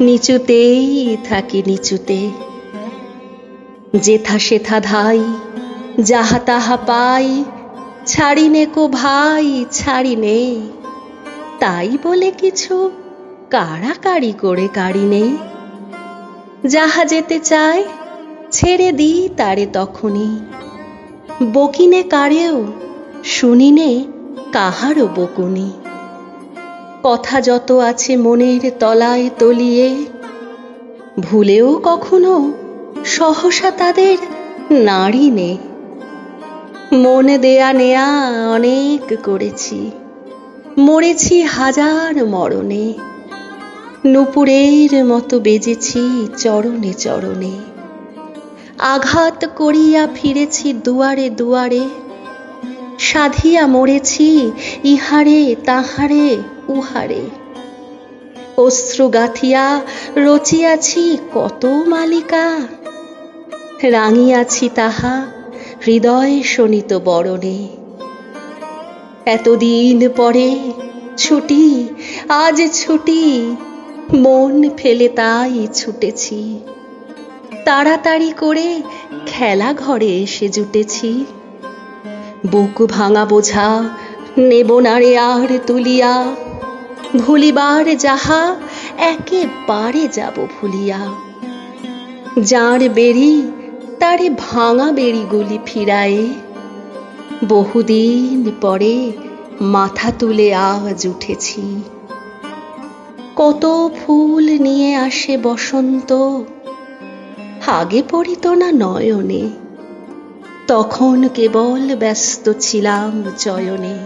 নিচুতেই থাকি নিচুতে। যেথা সেথা ধাই, যাহা তাহা পাই, ছাড়িনে কো ভাই ছাড়ি ছাড়িনে। তাই বলে কিছু কাড়াকাড়ি করে কাড়িনে যাহা যেতে চায়, ছেড়ে দিই তারে তখনই। বকিনে কারেও, শুনিনে কাহারও বকুনি। কথা যত আছে মনের তলায় তলিয়ে, ভুলেও কখনো সহসা তাদের নাড়ি নে। মন দেয়া নেয়া অনেক করেছি, মরেছি হাজার মরণে। নুপুরের মতো বেজেছি চরণে চরণে। আঘাত করিয়া ফিরেছি দুয়ারে দুয়ারে সাধিয়া মরেছি, ইহারে, তাহারে, উহারে। অশ্রু গাথিয়া রচিয়াছি কত মালিকা। রাঙিয়াছি তাহা হৃদয় শোনিত বরণে। এতদিন পরে ছুটি, আজ ছুটি, মন ফেলে তাই ছুটেছি। তাড়াতাড়ি করে খেলা ঘরে এসে জুটেছি। বুক ভাঙা বোঝা, নেব না রে আর তুলিয়া। ভুলিবার যাহা, একেবারে যাব ভুলিয়া। যার বেরি তারে ভাঙা বেড়িগুলি ফিরায়ে, বহুদিন পরে মাথা তুলে আজ উঠেছি। কত ফুল নিয়ে আসে বসন্ত, আগে পড়িত না নয়নে। তখন কেবল ব্যস্ত ছিলাম চয়নে।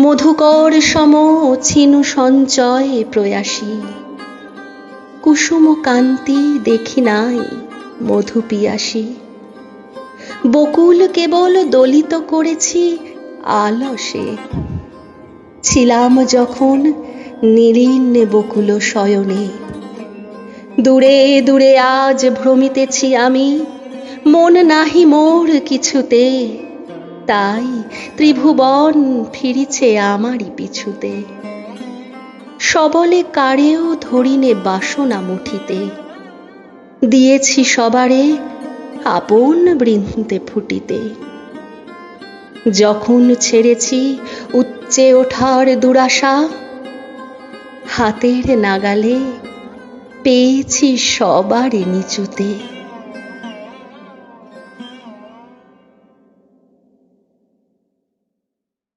মধুকর সম ছিনু সঞ্চয় প্রয়াসী। কুসুম কান্তি দেখি নাই মধু পিয়াসী। বকুল কেবল দলিত করেছি আলসে। ছিলাম যখন নিরিন্নে বকুল শয়নে। দূরে দূরে আজ ভ্রমিতেছি আমি মন নাহি মোর কিছুতে, তাই ত্রিভুবন ফিরিছে আমারই পিছুতে। সবলে কারেও ধরিনে বাসনা মুঠিতে। দিয়েছি সবারে আপন বৃন্তে ফুটিতে। যখন ছেড়েছি উচ্চে ওঠার দুরাশা, হাতের নাগালে পেয়েছি সবারে নিচুতে।